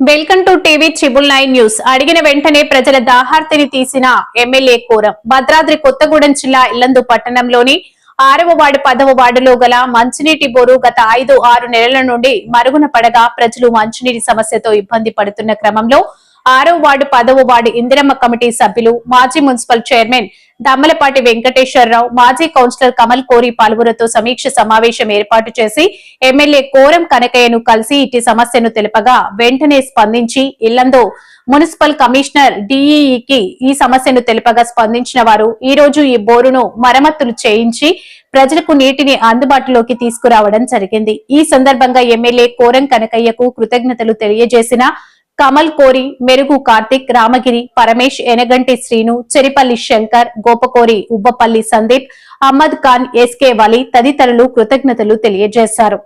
Welcome to TV triple nine news. అడిగిన వెంటనే ప్రజల దాహార్తిని తీసిన ఎమ్మెల్యే కోరం. భద్రాద్రి కొత్తగూడెం జిల్లా ఇల్లందు పట్టణంలోని ఆరవ వార్డు పదవ వార్డులో గల మంచినీటి బోరు గత ఐదు ఆరు నెలల నుండి మరుగున పడగా ప్రజలు మంచినీటి సమస్యతో ఇబ్బంది పడుతున్న క్రమంలో ఆరో వార్డు పదవ వార్డు ఇందిరమ్మ కమిటీ సభ్యులు మాజీ మున్సిపల్ చైర్మన్ దమ్మలపాటి వెంకటేశ్వరరావు మాజీ కౌన్సిలర్ కమల్ కోరి పలువురితో సమీక్ష సమావేశం ఏర్పాటు చేసి ఎమ్మెల్యే కోరం కనకయ్యను కలిసి ఇటు సమస్యను తెలుపగా వెంటనే స్పందించి ఇల్లందు మున్సిపల్ కమిషనర్ డిఈఈకి ఈ సమస్యను తెలుపగా స్పందించిన వారు ఈ రోజు ఈ బోరును మరమ్మతులు చేయించి ప్రజలకు నీటిని అందుబాటులోకి తీసుకురావడం జరిగింది. ఈ సందర్భంగా ఎమ్మెల్యే కోరం కనకయ్యకు కృతజ్ఞతలు తెలియజేసిన కమల్ కోరి మెరుగు కార్తిక్ రామగిరి పరమేష్ ఎనగంటి శ్రీను చెరిపల్లి శంకర్ గోపకోరి ఉబ్బపల్లి సందీప్ అహ్మద్ ఖాన్ ఎస్కే వలి తదితరులు కృతజ్ఞతలు తెలియజేశారు.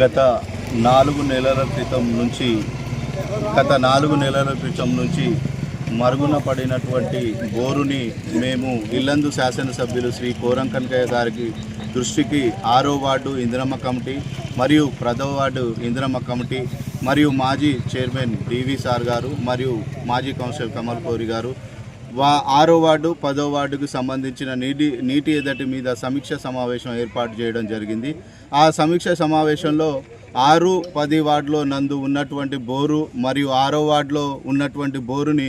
గత నాలుగు నెలల క్రితం నుంచి గత నాలుగు నెలల క్రితం నుంచి మరుగున పడినటువంటి బోరుని మేము ఇల్లందు శాసనసభ్యులు శ్రీ కోరం కనకయ్య గారికి దృష్టికి ఆరో వార్డు ఇందిరమ్మ కమిటీ మరియు ప్రథమ వార్డు ఇందిరమ్మ కమిటీ మరియు మాజీ చైర్మన్ డివి సార్ గారు మరియు మాజీ కౌన్సిలర్ కమల్ కోరి గారు వా ఆరో వార్డు పదో వార్డుకు సంబంధించిన నీటి నీటి ఎదటి మీద సమీక్ష సమావేశం ఏర్పాటు చేయడం జరిగింది. ఆ సమీక్ష సమావేశంలో ఆరు పది వార్డులో నందు ఉన్నటువంటి బోరు మరియు ఆరో వార్డులో ఉన్నటువంటి బోరుని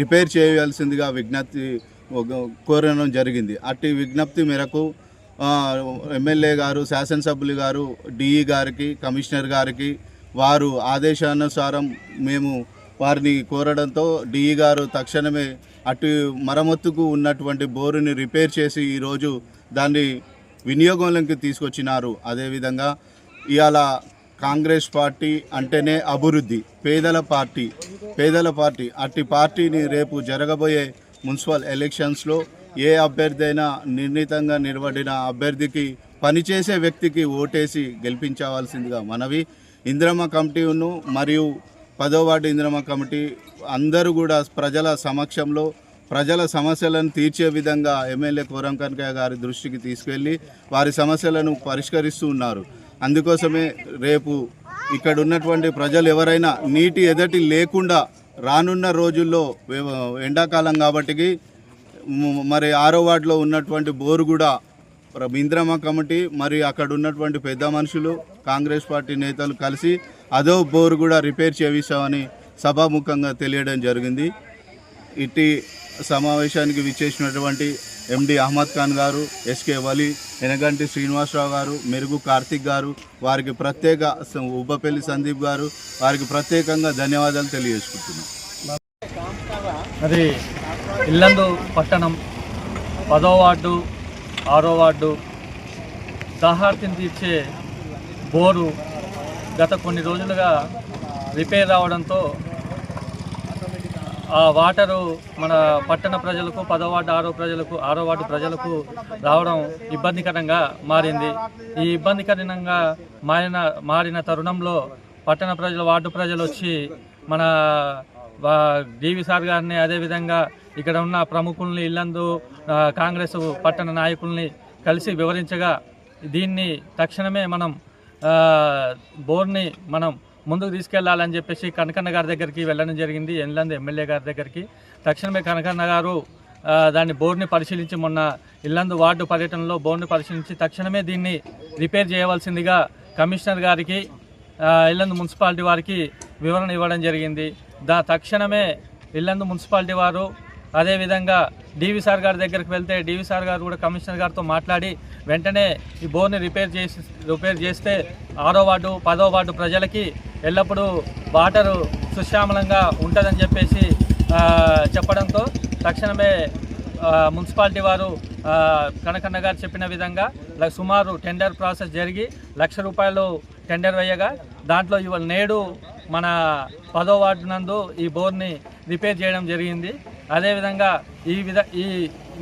రిపేర్ చేయవలసిందిగా విజ్ఞప్తి కోరడం జరిగింది. అట్టి విజ్ఞప్తి మేరకు ఎమ్మెల్యే గారు శాసనసభ్యులు గారు డిఈ గారికి కమిషనర్ గారికి వారు ఆదేశానుసారం మేము వారిని కోరడంతో డిఈ గారు తక్షణమే అటు మరమ్మతుకు ఉన్నటువంటి బోరుని రిపేర్ చేసి ఈరోజు దాన్ని వినియోగంలోకి తీసుకొచ్చినారు. అదేవిధంగా ఇవాళ కాంగ్రెస్ పార్టీ అంటేనే అభివృద్ధి. పేదల పార్టీ పేదల పార్టీ. అట్టి పార్టీని రేపు జరగబోయే మున్సిపల్ ఎలక్షన్స్లో ఏ అభ్యర్థి అయినా నిర్ణీతంగా నిలబడిన అభ్యర్థికి పనిచేసే వ్యక్తికి ఓటేసి గెలిపించవలసిందిగా మనవి. ఇందిరమ్మ కమిటీను మరియు పదో వార్డు ఇందిరమ్మ కమిటీ అందరూ కూడా ప్రజల సమక్షంలో ప్రజల సమస్యలను తీర్చే విధంగా ఎమ్మెల్యే కోరం కనకయ్య గారి దృష్టికి తీసుకెళ్ళి వారి సమస్యలను పరిష్కరిస్తూ ఉన్నారు. అందుకోసమే రేపు ఇక్కడ ఉన్నటువంటి ప్రజలు ఎవరైనా నీటి ఎదటి లేకుండా రానున్న రోజుల్లో ఎండాకాలం కాబట్టికి మరి ఆరో వార్డులో ఉన్నటువంటి బోరు కూడా ఇంద్రమ్మ కమిటీ మరి అక్కడ ఉన్నటువంటి పెద్ద మనుషులు కాంగ్రెస్ పార్టీ నేతలు కలిసి అదో బోరు కూడా రిపేర్ చేయిస్తామని సభాముఖంగా తెలియడం జరిగింది. ఇట్టి సమావేశానికి విచ్చేసినటువంటి ఎండి అహ్మద్ ఖాన్ గారు ఎస్కే వలి ఎనగంటి శ్రీనివాసరావు గారు మెరుగు కార్తిక్ గారు వారికి ప్రత్యేక ఉబ్బపల్లి సందీప్ గారు వారికి ప్రత్యేకంగా ధన్యవాదాలు తెలియజేసుకుంటున్నాం. అది ఇల్లందు పట్టణం పదో వార్డు ఆరో వార్డు దాహార్తిని తీర్చే బోరు గత కొన్ని రోజులుగా రిపేర్ రావడంతో ఆ వాటరు మన పట్టణ ప్రజలకు పదో వార్డు ఆరో ప్రజలకు ఆరో వార్డు ప్రజలకు రావడం ఇబ్బందికరంగా మారింది. ఈ ఇబ్బందికరంగా మారిన మారిన తరుణంలో పట్టణ ప్రజలు వార్డు ప్రజలు వచ్చి మన డివి సార్ గారిని అదేవిధంగా ఇక్కడ ఉన్న ప్రముఖుల్ని ఇల్లందు కాంగ్రెస్ పట్టణ నాయకుల్ని కలిసి వివరించగా దీన్ని తక్షణమే మనం బోర్ని మనం ముందుకు తీసుకెళ్ళాలని చెప్పేసి కనకన్న గారి దగ్గరికి వెళ్ళడం జరిగింది ఎన్లంద ఎమ్మెల్యే గారి దగ్గరికి. తక్షణమే కనకన్న గారు దాన్ని బోర్డుని పరిశీలించి మొన్న ఇల్లందు వార్డు పర్యటనలో బోర్డుని పరిశీలించి తక్షణమే దీన్ని రిపేర్ చేయవలసిందిగా కమిషనర్ గారికి ఇల్లందు మున్సిపాలిటీ వారికి వివరణ ఇవ్వడం జరిగింది. దా తక్షణమే ఇల్లందు మున్సిపాలిటీ వారు అదేవిధంగా డీవీ సార్ గారి దగ్గరికి వెళ్తే డీవీ సార్ గారు కూడా కమిషనర్ గారితో మాట్లాడి వెంటనే ఈ బోర్ని రిపేర్ చేసి రిపేర్ చేస్తే ఆరో వార్డు పదో వార్డు ప్రజలకి ఎల్లప్పుడూ వాటరు సుశ్యామలంగా ఉంటుందని చెప్పేసి చెప్పడంతో తక్షణమే మున్సిపాలిటీ వారు కనకన్న గారు చెప్పిన విధంగా సుమారు టెండర్ ప్రాసెస్ జరిగి లక్ష రూపాయలు టెండర్ వేయగా దాంట్లో ఇవాళ నేడు మన పదో వార్డు నందు ఈ బోర్ని రిపేర్ చేయడం జరిగింది. అదేవిధంగా ఈ విధ ఈ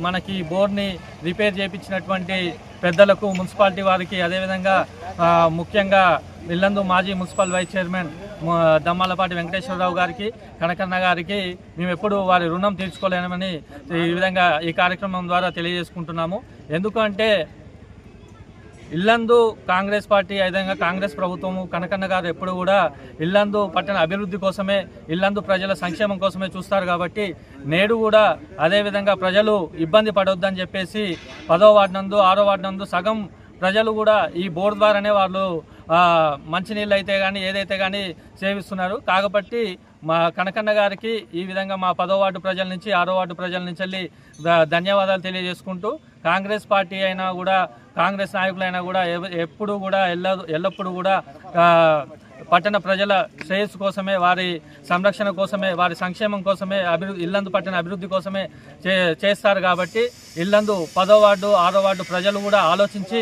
మనకి బోర్ని రిపేర్ చేయించినటువంటి పెద్దలకు మున్సిపాలిటీ వారికి అదేవిధంగా ముఖ్యంగా ఇల్లందు మాజీ municipal vice chairman Dammalapati Venkateswararao గారికి కనకన్న గారికి మేము ఎప్పుడు వారి రుణం తీర్చుకోలేమని ఈ విధంగా ఈ కార్యక్రమం ద్వారా తెలియజేసుకుంటున్నాము. ఎందుకంటే ఇల్లందు కాంగ్రెస్ పార్టీ అదేవిధంగా కాంగ్రెస్ ప్రభుత్వము కనకన్న గారు ఎప్పుడు కూడా ఇల్లందు పట్టణ అభివృద్ధి కోసమే ఇల్లందు ప్రజల సంక్షేమం కోసమే చూస్తారు కాబట్టి నేడు కూడా అదేవిధంగా ప్రజలు ఇబ్బంది పడొద్దని చెప్పేసి పదో వార్డు నందు ఆరో వార్డు నందు సగం ప్రజలు కూడా ఈ బోర్డు ద్వారానే వాళ్ళు మంచినీళ్ళు అయితే కానీ ఏదైతే కానీ సేవిస్తున్నారు. కాబట్టి మా కనకన్న గారికి ఈ విధంగా మా పదో వార్డు ప్రజల నుంచి ఆరో వార్డు ప్రజల నుంచి వెళ్ళి ధన్యవాదాలు తెలియజేసుకుంటూ కాంగ్రెస్ పార్టీ అయినా కూడా కాంగ్రెస్ నాయకులైనా కూడా ఎప్పుడు కూడా ఎల్ల ఎల్లప్పుడూ కూడా పట్టణ ప్రజల శ్రేయస్సు కోసమే వారి సంరక్షణ కోసమే వారి సంక్షేమం కోసమే అభివృద్ధి ఇల్లందు పట్టణ అభివృద్ధి కోసమే చే చేస్తారు కాబట్టి ఇల్లందు పదో వార్డు ఆరో వార్డు ప్రజలు కూడా ఆలోచించి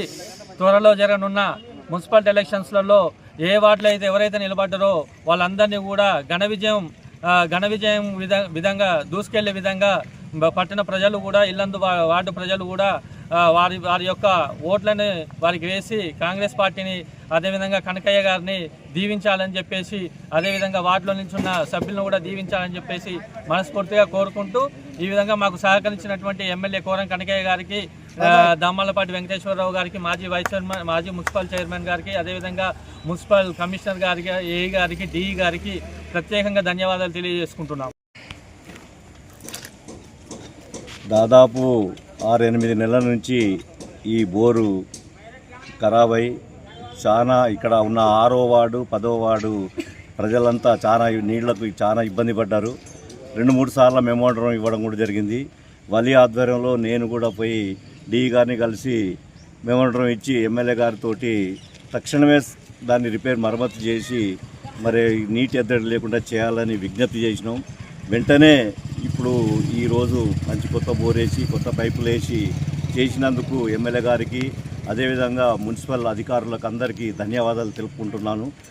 త్వరలో జరగనున్న మున్సిపల్ ఎలక్షన్స్లలో ఏ వార్డులో అయితే ఎవరైతే నిలబడ్డారో వాళ్ళందరినీ కూడా ఘన విజయం ఘన విజయం విధంగా దూసుకెళ్ళే విధంగా పట్టణ ప్రజలు కూడా ఇల్లందు వార్డు ప్రజలు కూడా వారి వారి యొక్క ఓట్లను వారికి వేసి కాంగ్రెస్ పార్టీని అదేవిధంగా కనకయ్య గారిని దీవించాలని చెప్పేసి అదేవిధంగా వార్డులో నిల్చున్న సభ్యులను కూడా దీవించాలని చెప్పేసి మనస్ఫూర్తిగా కోరుకుంటూ ఈ విధంగా మాకు సహకరించినటువంటి ఎమ్మెల్యే కోరం కనకయ్య గారికి ఆ, దమ్మాలపాటి వెంకటేశ్వరరావు గారికి మాజీ వైస్ చైర్మన్ మాజీ మున్సిపల్ చైర్మన్ గారికి అదేవిధంగా మున్సిపల్ కమిషనర్ గారికి ఏ గారికి డిఈ గారికి ప్రత్యేకంగా ధన్యవాదాలు తెలియజేసుకుంటున్నాం. దాదాపు ఆరు ఎనిమిది నెలల నుంచి ఈ బోరు ఖరాబ్ అయి చాలా ఇక్కడ ఉన్న ఆరో వార్డు పదో వార్డు ప్రజలంతా చాలా నీళ్ళకు చాలా ఇబ్బంది పడ్డారు. రెండు మూడు సార్లు మెమోండరం ఇవ్వడం కూడా జరిగింది. వలి ఆధ్వర్యంలో నేను కూడా పోయి డి గారిని కలిసి మెమోండరం ఇచ్చి ఎమ్మెల్యే గారితో తక్షణమే దాన్ని రిపేర్ మరమ్మతు చేసి మరి నీటి ఎద్దడి లేకుండా చేయాలని విజ్ఞప్తి చేసినాం. వెంటనే ఇప్పుడు ఈరోజు మంచి కొత్త బోరేసి కొత్త పైపులు వేసి చేసినందుకు ఎమ్మెల్యే గారికి అదేవిధంగా మున్సిపల్ అధికారులకు అందరికీ ధన్యవాదాలు తెలుపుకుంటున్నాను.